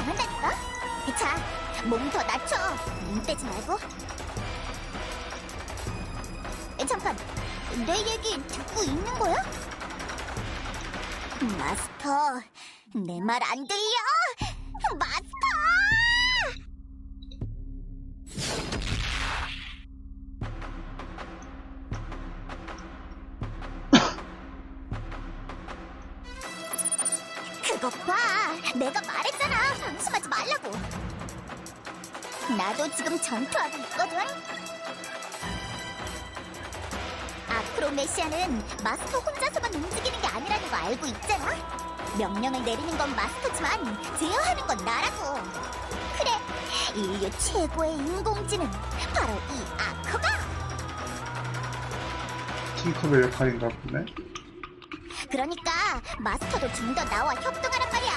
당한다니까? 자, 몸 더 낮춰. 눈 떼지 말고. 에, 잠깐, 내 얘기 듣고 있는 거야? 마스터, 내 말 안 들려? 그것 봐! 내가 말했잖아! 방심하지 말라고! 나도 지금 전투하고 있거든? 아크로메시아는 마스터 혼자서만 움직이는 게 아니라는 거 알고 있잖아? 명령을 내리는 건 마스터지만 제어하는 건 나라고! 그래! 인류 최고의 인공지능! 바로 이 아커가! 팅커벨 역할인가 보네. 그러니까 마스터도 좀 더 나와 협동하란 말이야.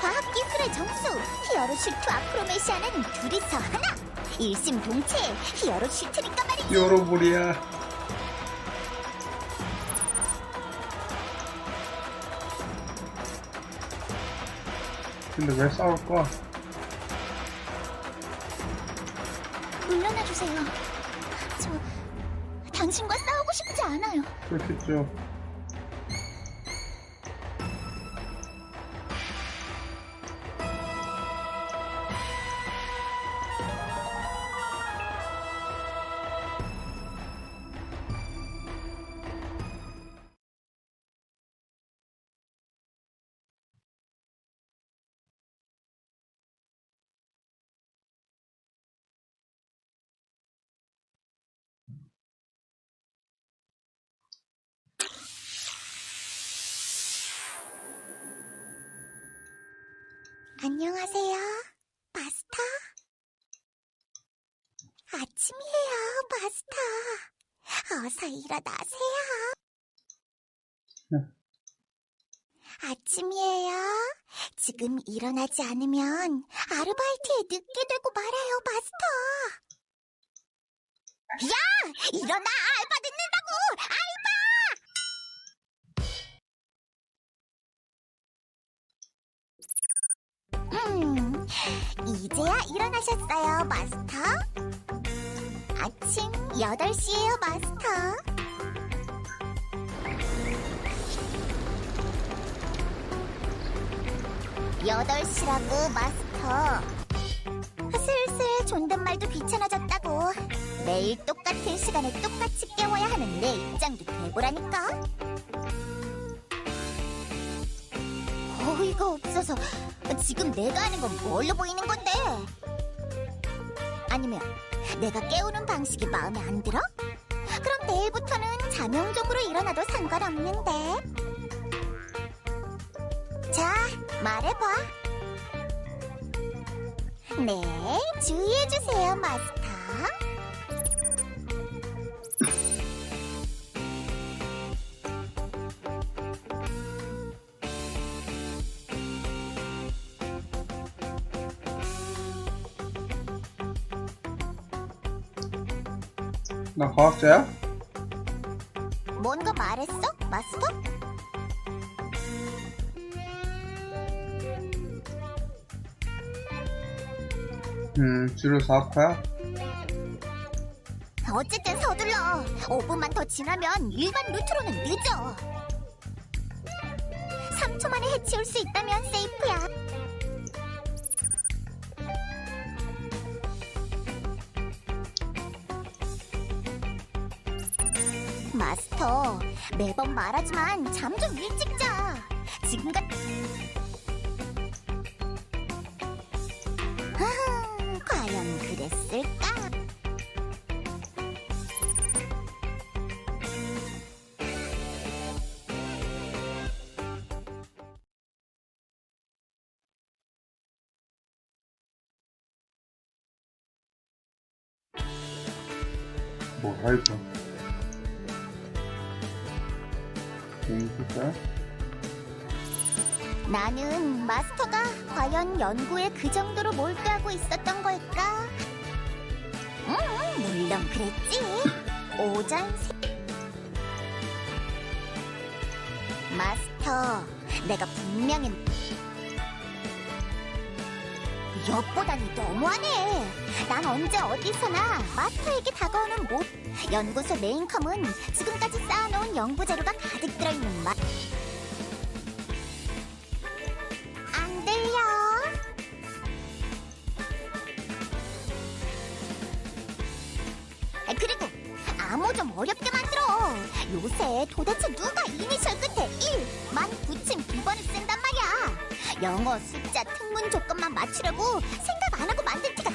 과학 기술의 정수 히어로 슈트 아크로메시아는 둘이서 하나. 일심동체 히어로 슈트니까 말이지. 여러분이야. 근데 왜 싸울까? 물러나 주세요. 저 당신과 싸우고 싶지 않아요. 그렇겠죠. 안녕하세요, 마스터. 아침이에요, 마스터. 어서 일어나세요. 응. 아침이에요. 지금 일어나지 않으면 아르바이트에 늦게 되고 말아요, 마스터. 야! 일어나! 알바 늦는다고! 음, 이제야 일어나셨어요, 마스터. 아침 8시에요, 마스터. 여덟 시라고 마스터. 슬슬 존댓말도 귀찮아졌다고. 매일 똑같은 시간에 똑같이 깨워야 하는 내 입장도 돼보라니까. 어이가 없어서 지금 내가 하는 건 뭘로 보이는 건데? 아니면 내가 깨우는 방식이 마음에 안 들어? 그럼 내일부터는 자명적으로 일어나도 상관없는데. 자, 말해봐. 네, 주의해주세요, 마스터. 나 과학자야? 뭔가 말했어, 마스터? 음, 주로 사학파야? 어쨌든 서둘러. 5분만 더 지나면 일반 루트로는 늦어. 3초 만에 해치울 수 있다면 세이프야. 마스터, 매번 말하지만 잠 좀 일찍 자. 지금 같... 아, 과연 그랬을까? 뭐야, 이 거. 공부자? 나는 마스터가 과연 연구에 그 정도로 몰두하고 있었던 걸까? 음, 물론 그랬지. 오전 세... 마스터, 내가 분명히 엿보다니 너무하네. 난 언제 어디서나 마스터에게 다가오는 못. 연구소 메인컴은 지금까지 쌓아놓은 연구 자료가 가득 들어있는 마. 안 들려. 아, 그리고 암호 좀 어렵게 만들어. 요새 도대체 누가 이니 영어 숫자 특문 조건만 맞추려고 생각 안 하고 만든 티가.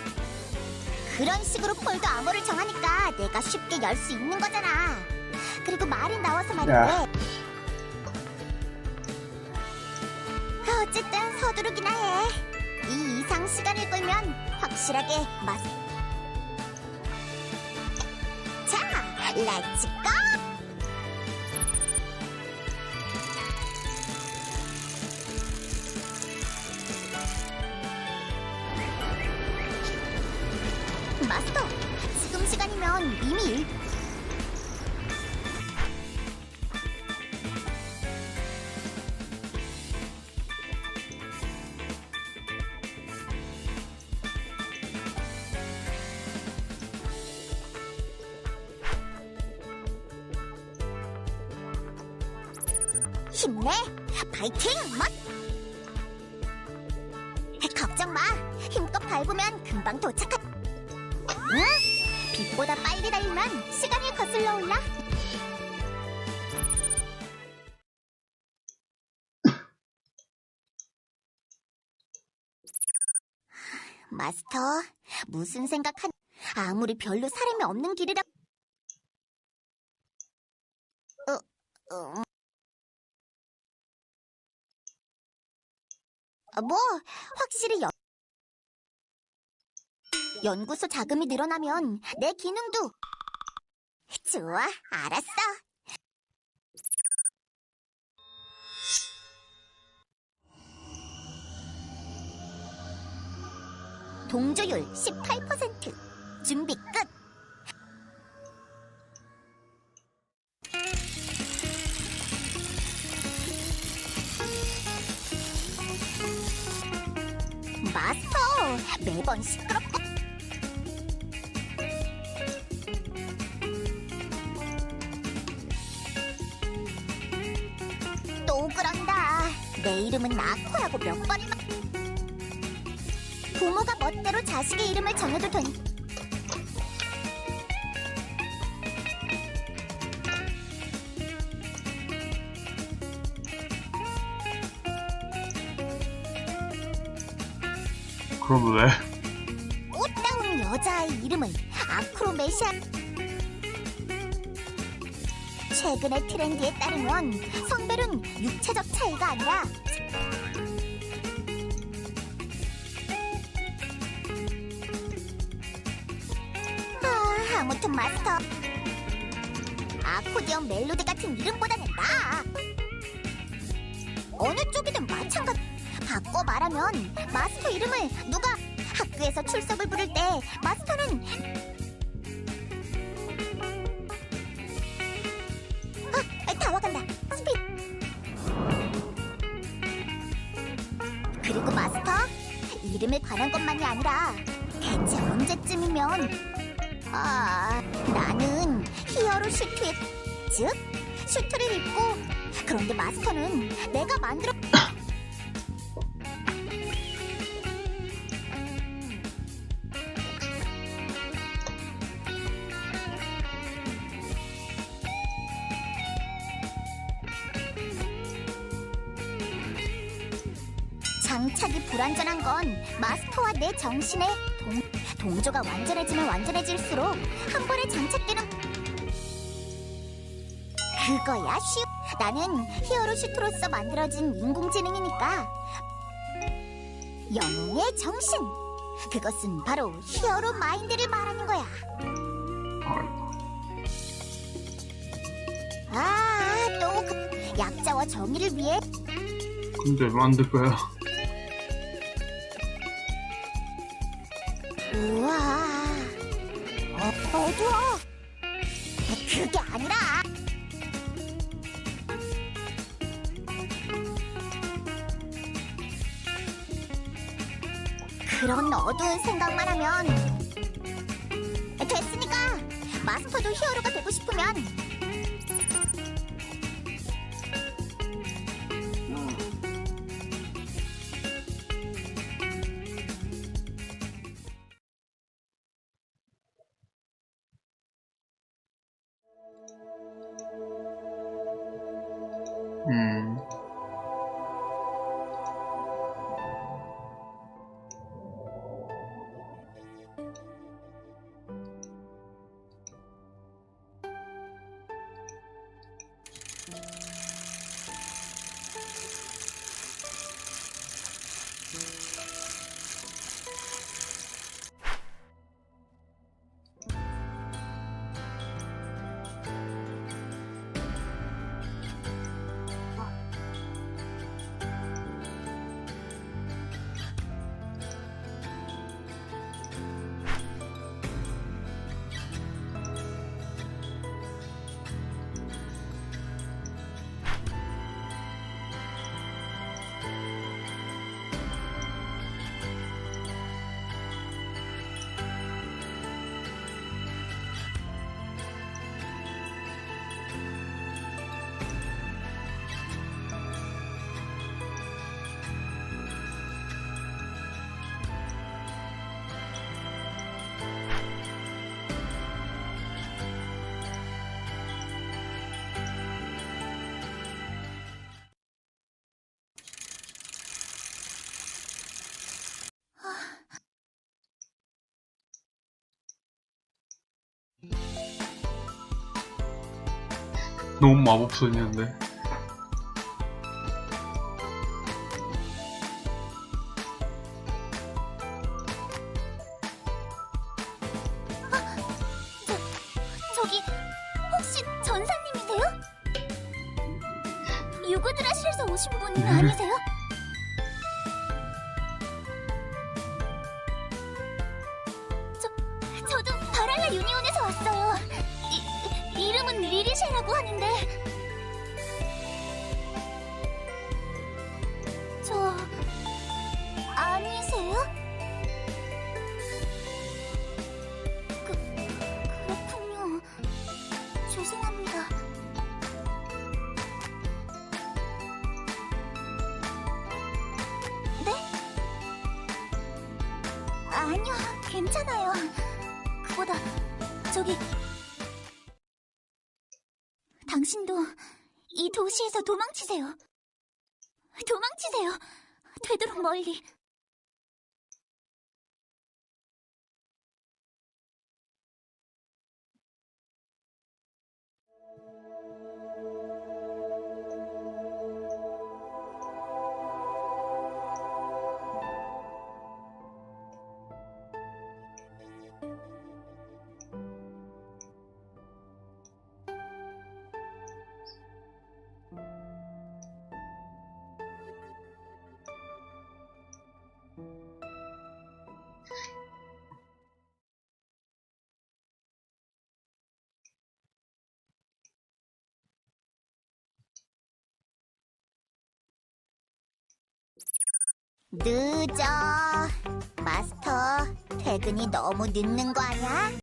그런 식으로 폴더 암호를 정하니까 내가 쉽게 열 수 있는 거잖아. 그리고 말이 나와서 말인데. 야. 어쨌든 서두르기나 해. 이 이상 시간을 끌면 확실하게 맞. 자, 렛츠 고! 마스터, 지금 시간이면 이미 일... 힘내! 파이팅! 멋! 걱정 마! 힘껏 밟으면 금방 도착할... 응? 빛보다 빨리 달리면 시간이 거슬러 올라. 마스터, 무슨 생각한... 아무리 별로 사람이 없는 길이라... 어, 어... 아, 뭐, 확실히 연... 연구소 자금이 늘어나면 내 기능도... 좋아, 알았어. 동조율 18%. 준비 끝. 마스터, 매번 시끄럽고 이름은 나코라고 몇 말... 부모가 멋대로 자식의 이름을 정해도 된... 그럼 왜? 꽃다운 여자아이 이름은 아크로메시아. 최근의 트렌드에 따르면 성별은 육체적 차이가 아니라 아, 아무튼 마스터. 아코디언 멜로디 같은 이름보다는 나아 어느 쪽이든 마찬가지 바꿔 말하면 마스터 이름을 누가 학교에서 출석을 부를 때 마스터는 아, 다 와간다. 스피 그리고 마스터 이름에 관한 것만이 아니라 대체 언제쯤이면 아 나는 히어로 슈트의 즉 슈트를 입고 그런데 마스터는 내가 만들어 장착이 불완전한 건 마스터와 내 정신의 동, 동조가 완전해지면 완전해질수록 한 번에 장착되는 그거야 쉬 나는 히어로 슈트로서 만들어진 인공지능이니까 영웅의 정신 그것은 바로 히어로 마인드를 말하는 거야. 아또 그 약자와 정의를 위해 근데 만들 거야. 우와. 어, 어두워. 그게 아니라. 그런 어두운 생각만 하면 됐으니까 마스터도 히어로가 되고 싶으면 음. 너무 마법소녀인데. 저기 혹시 전사님이세요? 유구드라실에서 오신 분 아니세요? 괜찮아요. 그보다 저기 당신도 이 도시에서 도망치세요. 도망치세요. 되도록 멀리. 늦어. 마스터, 퇴근이 너무 늦는 거 아니야?